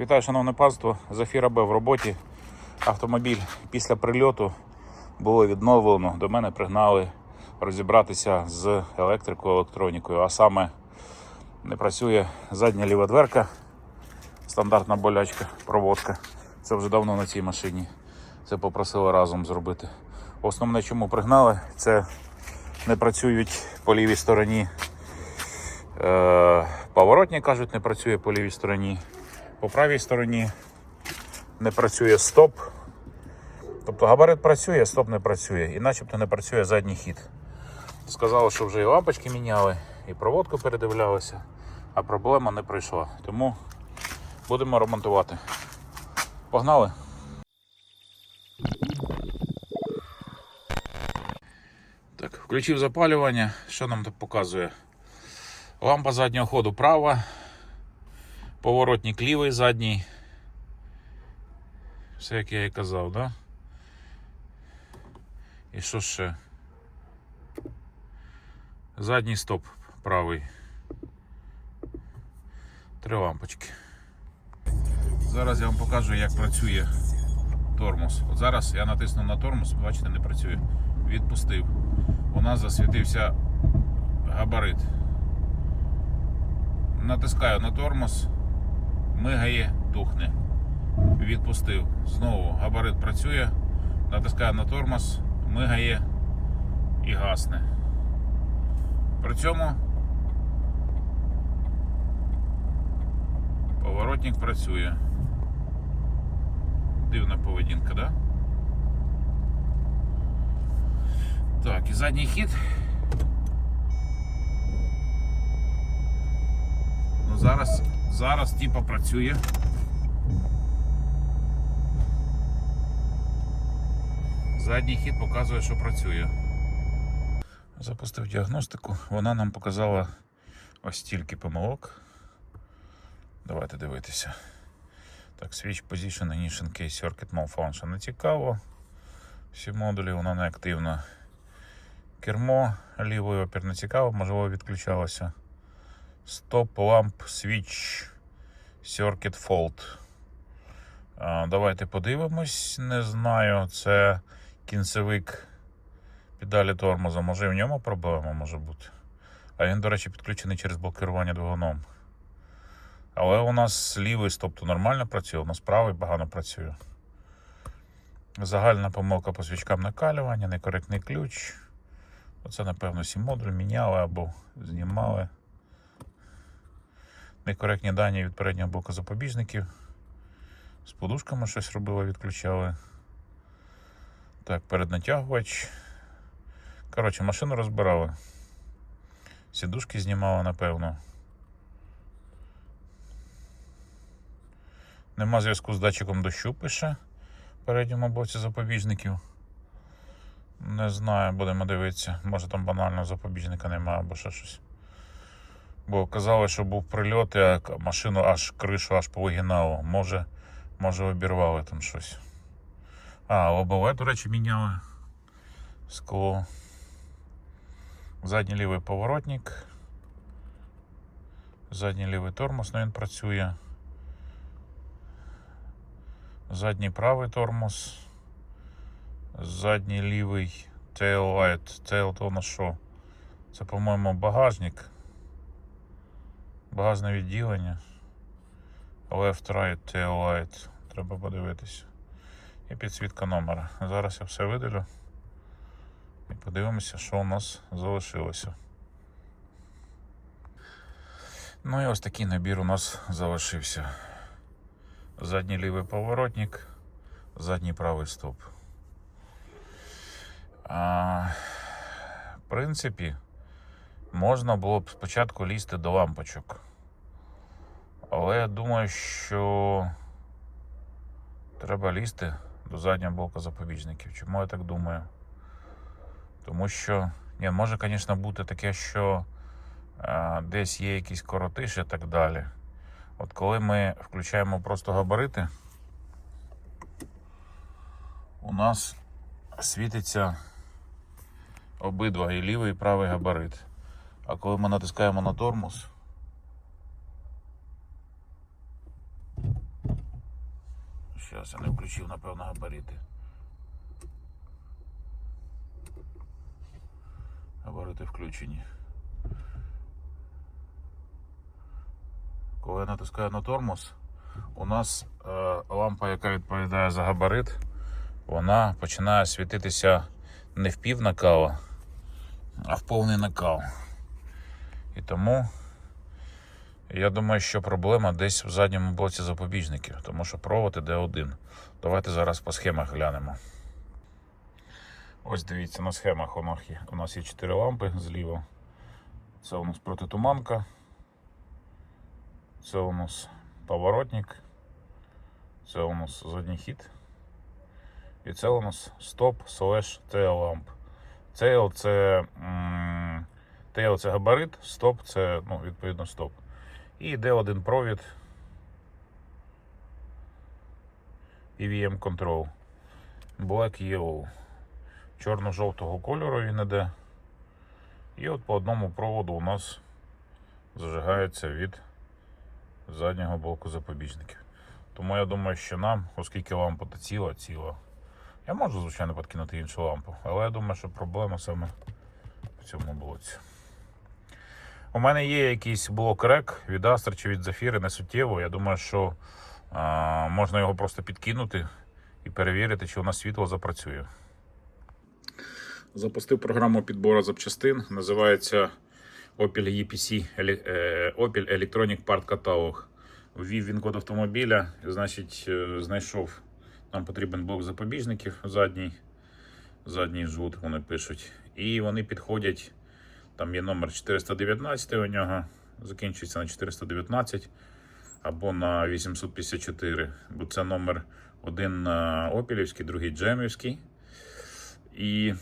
Вітаю, шановне панство. Зафіра Б в роботі. Автомобіль після прильоту було відновлено. До мене пригнали розібратися з електрикою, електронікою, а саме не працює задня ліва дверка, стандартна болячка, проводка. Це вже давно на цій машині. Це попросили разом зробити. Основне, чому пригнали, це не працюють по лівій стороні. Е, поворотні кажуть, не працює по лівій стороні. По правій стороні не працює стоп. Тобто габарит працює, а стоп не працює. І начебто не працює задній хід. Сказали, що вже і лампочки міняли, і проводку передивлялися, а проблема не пройшла. Тому будемо ремонтувати. Погнали! Так, включив запалювання. Що нам тут показує? Лампа заднього ходу права, поворотник лівий задній. Все як я і казав, да? І що ще? Задній стоп правий. Три лампочки. Зараз я вам покажу, як працює тормоз. От зараз я натиснув на тормоз, бачите, не працює. Відпустив. У нас засвітився габарит. Натискаю на тормоз, мигає, тухне. Відпустив. Знову габарит працює. Натискаю на тормоз, мигає і гасне. При цьому поворотник працює. Дивна поведінка, да? Так, і задній хід. Ну зараз, зараз типа працює. Задній хід показує, що працює. Запустив діагностику, вона нам показала ось стільки помилок. Давайте дивитися. Так, Switch Position Ignition Case Circuit Malfunction не цікаво. Всі модулі вона не активна. Кермо лівий опір не цікаво, можливо, відключалося. Stop Lamp Switch Circuit Fault. Давайте подивимось. Не знаю, це кінцевик педалі тормоза. Може і в ньому проблема може бути. А він, до речі, підключений через блокування двигуном. Але у нас лівий стоп нормально працює, у нас правий погано працює. Загальна помилка по свічкам накалювання, некоректний ключ. Оце, напевно, всі модуль міняли або знімали. Некоректні дані від переднього блоку запобіжників. З подушками щось робили, відключали. Так, переднатягувач. Коротше, машину розбирали. Сідушки знімали, напевно. Нема зв'язку з датчиком дощу пише в передньому блоці запобіжників. Не знаю, будемо дивитися. Може там банально запобіжника немає або ще щось. Бо казали, що був прильот, а машину аж кришу аж повигинало. Може, може обірвали там щось. А, лобове, до речі, міняли. Скло. Задній лівий поворотник. Задній лівий тормоз, ну він працює. Задній правий тормоз. Задній лівий light. Tail то на що? Це, по-моєму, багажник. Багажне відділення. Left right tail light. Треба подивитися. І підсвітка номера. Зараз я все видалю. І подивимося, що у нас залишилося. Ну і ось такий набір у нас залишився. Задній лівий поворотник, задній правий стоп. А, в принципі, можна було б спочатку лізти до лампочок. Але я думаю, що треба лізти до заднього блоку запобіжників. Чому я так думаю? Тому що, ні, може, звісно, бути таке, що а, десь є якісь коротиші і так далі. От коли ми включаємо просто габарити, у нас світиться обидва і лівий, і правий габарит. А коли ми натискаємо на тормоз, Зараз я не включив, напевно, габарити. Габарити включені. Коли я натискаю на тормоз, у нас е, лампа, яка відповідає за габарит, вона починає світитися не в пів накала, а в повний накал. І тому я думаю, що проблема десь в задньому блоці запобіжників, тому що провод іде один. Давайте зараз по схемах глянемо. Ось дивіться, на схемах у нас є, у нас є 4 лампи зліва. Це у нас протитуманка. Це у нас поворотник. Це у нас задній хід. І це у нас стоп слеш tail ламп. Tail це, це габарит, стоп це ну, відповідно стоп. І йде один провід EVM Control. Black Yellow. Чорно-жовтого кольору він іде. І от по одному проводу у нас зажигається від заднього блоку запобіжників. Тому я думаю, що нам, оскільки лампа та ціла, ціла. Я можу, звичайно, підкинути іншу лампу, але я думаю, що проблема саме в цьому блоці. У мене є якийсь блок рек від Астер чи від Зафіри, не суттєво. Я думаю, що а, можна його просто підкинути і перевірити, чи у нас світло запрацює. Запустив програму підбору запчастин. Називається Opel EPC е, Opel Electronic Part Catalog. Ввів він код автомобіля, значить, е, знайшов. Нам потрібен блок запобіжників задній. Задній жгут вони пишуть. І вони підходять. Там є номер 419 у нього, закінчується на 419 або на 854. Бо це номер один Опілівський, другий Джемівський. І,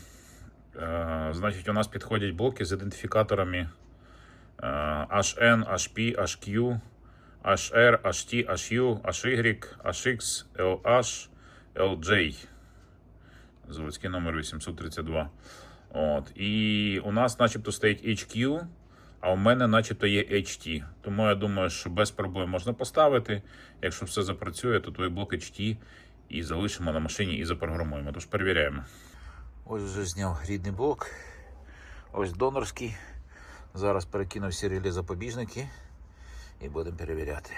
е, значить, у нас підходять блоки з ідентифікаторами е, HN, HP, HQ, HR, HT, HU, HY, HX, LH, LJ. Заводський номер 832. От. І у нас начебто стоїть HQ, а у мене начебто є HT. Тому я думаю, що без проблем можна поставити. Якщо все запрацює, то той блок HT і залишимо на машині і запрограмуємо. Тож перевіряємо. Ось вже зняв рідний блок. Ось донорський. Зараз перекинув всі релі запобіжники і будемо перевіряти.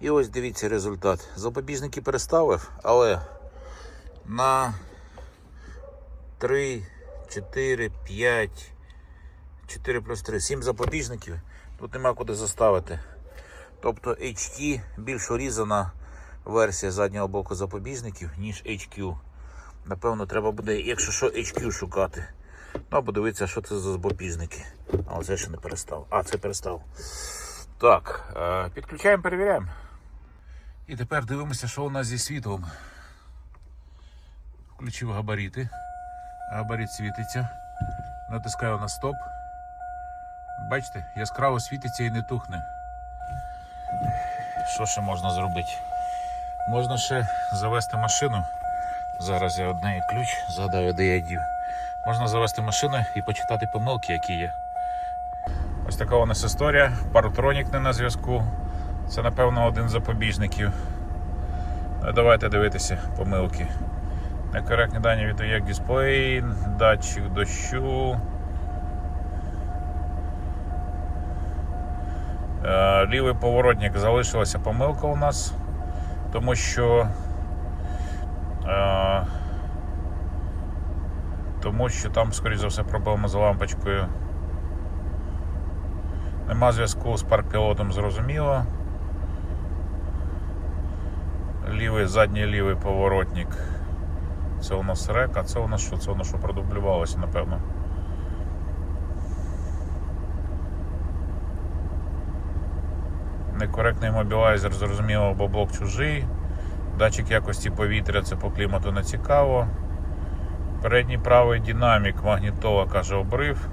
І ось дивіться результат. Запобіжники переставив, але на 3, 4, 5, 4 плюс 3, 7 запобіжників. Тут нема куди заставити. Тобто HT більш урізана версія заднього блоку запобіжників, ніж HQ. Напевно, треба буде, якщо що, HQ шукати. Ну, або дивитися, що це за запобіжники. Але це ще не перестав. А, це перестав. Так, е, підключаємо, перевіряємо. І тепер дивимося, що у нас зі світлом. Включив габарити. Габарит світиться. Натискаю на стоп. Бачите, яскраво світиться і не тухне. Що ще можна зробити? Можна ще завести машину. Зараз я одне ключ згадаю, де я дів. Можна завести машину і почитати помилки, які є. Ось така у нас історія. Паротронік не на зв'язку. Це, напевно, один з запобіжників. Ну, Давайте дивитися помилки. Некоректні дані від як дисплей, датчик дощу. Е, Лівий поворотник залишилася помилка у нас, тому що. е, Тому що там, скоріш за все, проблема з лампочкою. Нема зв'язку з паркпілотом, зрозуміло. Лівий, задній лівий поворотник. Це у нас рек, а це у нас що? Це у нас що продублювалося, напевно. Некоректний мобілайзер, зрозуміло, бо блок чужий. Датчик якості повітря це по клімату не цікаво. Передній правий динамік, магнітола каже обрив.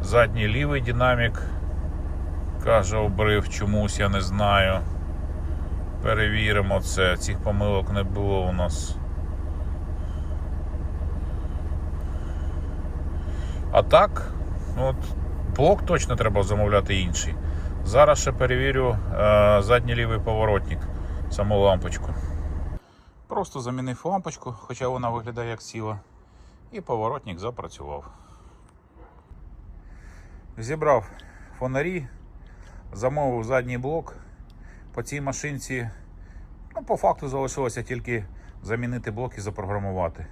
Задній лівий динамік каже обрив, чомусь я не знаю. Перевіримо це. Цих помилок не було у нас. А так, ну от блок точно треба замовляти інший. Зараз ще перевірю е, задній лівий поворотник, саму лампочку. Просто замінив лампочку, хоча вона виглядає як ціла, і поворотник запрацював. Зібрав фонарі, замовив задній блок. По цій машинці, ну, по факту залишилося тільки замінити блок і запрограмувати.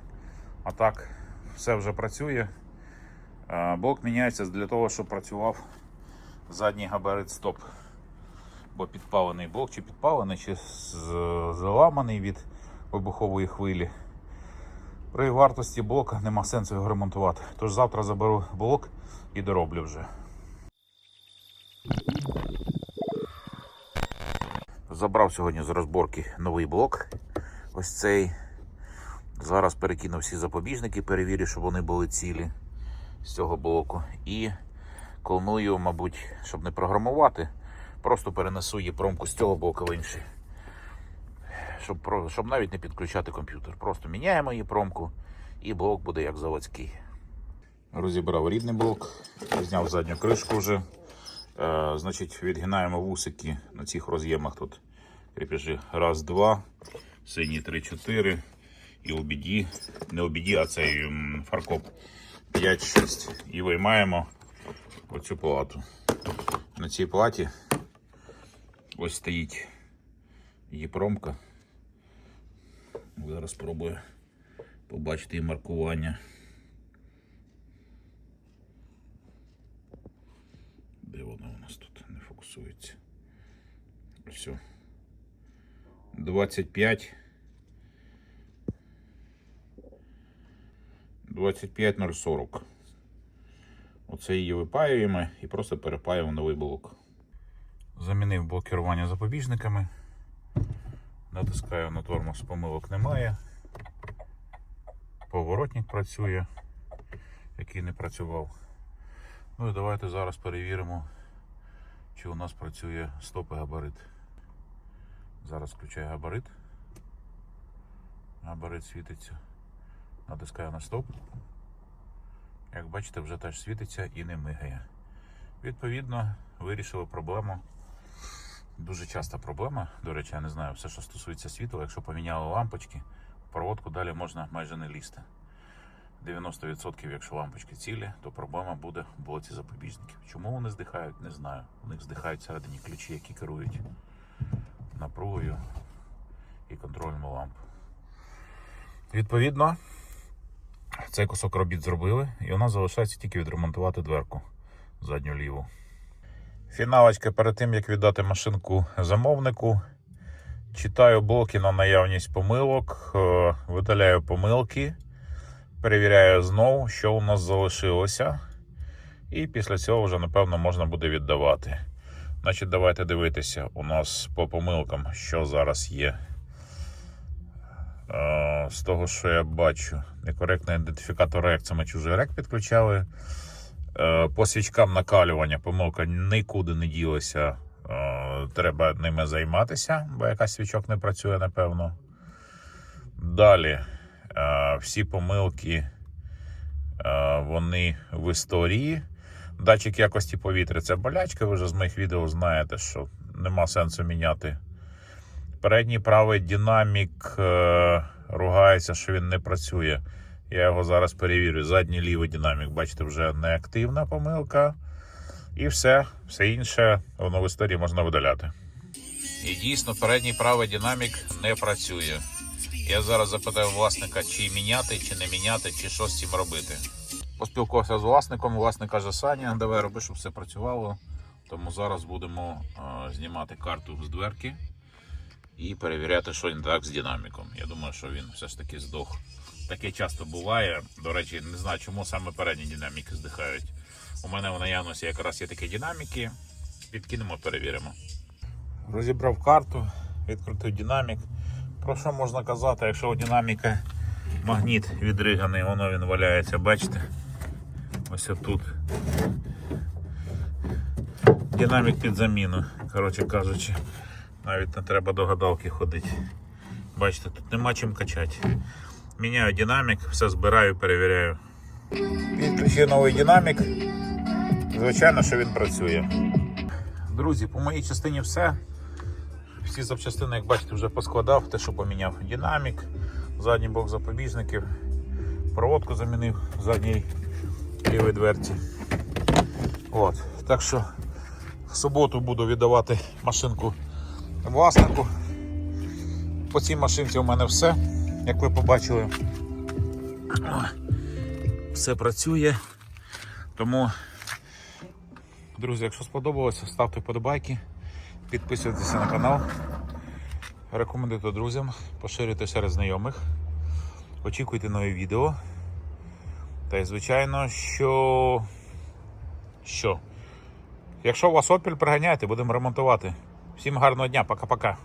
А так, все вже працює. Блок міняється для того, щоб працював задній габарит стоп. Бо підпалений блок, чи підпалений, чи заламаний від вибухової хвилі. При вартості блока нема сенсу його ремонтувати. Тож завтра заберу блок і дороблю вже. Забрав сьогодні з розборки новий блок. Ось цей. Зараз перекину всі запобіжники, перевірю, щоб вони були цілі з цього блоку. І клоную, мабуть, щоб не програмувати, просто перенесу її промку з цього блоку в інший. Щоб, щоб навіть не підключати комп'ютер. Просто міняємо її промку і блок буде як заводський. Розібрав рідний блок, зняв задню кришку вже. Е, значить, відгинаємо вусики на цих роз'ємах тут. Кріпежі. Раз, два, синій три, чотири. І обіді, не обіді, а цей фаркоп 5-6. І виймаємо оцю плату. На цій платі ось стоїть її промка. Зараз спробую побачити її маркування. Де воно у нас тут не фокусується? Все. 25. 25040. Оце її випаюємо і просто перепаюємо новий блок. Замінив блок керування запобіжниками. Натискаю на тормоз, помилок немає. Поворотник працює, який не працював. Ну і давайте зараз перевіримо, чи у нас працює стоп і габарит. Зараз включаю габарит. Габарит світиться. Натискаю на стоп. Як бачите, вже теж світиться і не мигає. Відповідно, вирішили проблему. Дуже часта проблема. До речі, я не знаю, все, що стосується світла, якщо поміняли лампочки, проводку далі можна майже не лізти. 90% якщо лампочки цілі, то проблема буде в блоці запобіжників. Чому вони здихають, не знаю. У них здихають всередині ключі, які керують напругою і контролем ламп. Відповідно, цей кусок робіт зробили, і у нас залишається тільки відремонтувати дверку задню ліву. Фіналочка перед тим, як віддати машинку замовнику. Читаю блоки на наявність помилок, е, видаляю помилки, перевіряю знову, що у нас залишилося. І після цього вже, напевно, можна буде віддавати. Значить, давайте дивитися у нас по помилкам, що зараз є. Е, З того, що я бачу, некоректний ідентифікатор рек, це ми чужий рек підключали. Е, По свічкам накалювання помилка нікуди не ділася. Е, Треба ними займатися, бо якась свічок не працює, напевно. Далі всі помилки вони в історії. Датчик якості повітря це болячка. Ви вже з моїх відео знаєте, що нема сенсу міняти. Передній правий динамік е, ругається, що він не працює. Я його зараз перевірю. Задній лівий динамік, бачите, вже неактивна помилка. І все, все інше воно в історії можна видаляти. І дійсно, передній правий динамік не працює. Я зараз запитаю власника, чи міняти, чи не міняти, чи що з цим робити. Поспілкувався з власником. Власник каже, Саня, давай роби, щоб все працювало. Тому зараз будемо е, знімати карту з дверки і перевіряти, що не так з динаміком. Я думаю, що він все ж таки здох. Таке часто буває. До речі, не знаю, чому саме передні динаміки здихають. У мене в наявності якраз є такі динаміки. Підкинемо, перевіримо. Розібрав карту, відкрутив динамік. Про що можна казати, якщо у динаміка магніт відриганий, воно він валяється, бачите? Ось тут. Динамік під заміну, коротше кажучи. Навіть не треба до гадалки ходити. Бачите, тут нема чим качати. Міняю динамік, все збираю, перевіряю. Підключив новий динамік. Звичайно, що він працює. Друзі, по моїй частині все. Всі запчастини, як бачите, вже поскладав, те, що поміняв. Динамік, задній блок запобіжників, проводку замінив в задній лівій дверці. От. Так що в суботу буду віддавати машинку власнику. По цій машинці у мене все, як ви побачили. Все працює. Тому, друзі, якщо сподобалося, ставте вподобайки, підписуйтеся на канал, рекомендуйте друзям, поширюйте серед знайомих, очікуйте нові відео. Та й звичайно, що. Що? Якщо у вас Opel, приганяйте, будемо ремонтувати. Всім гарного дня, пока-пока.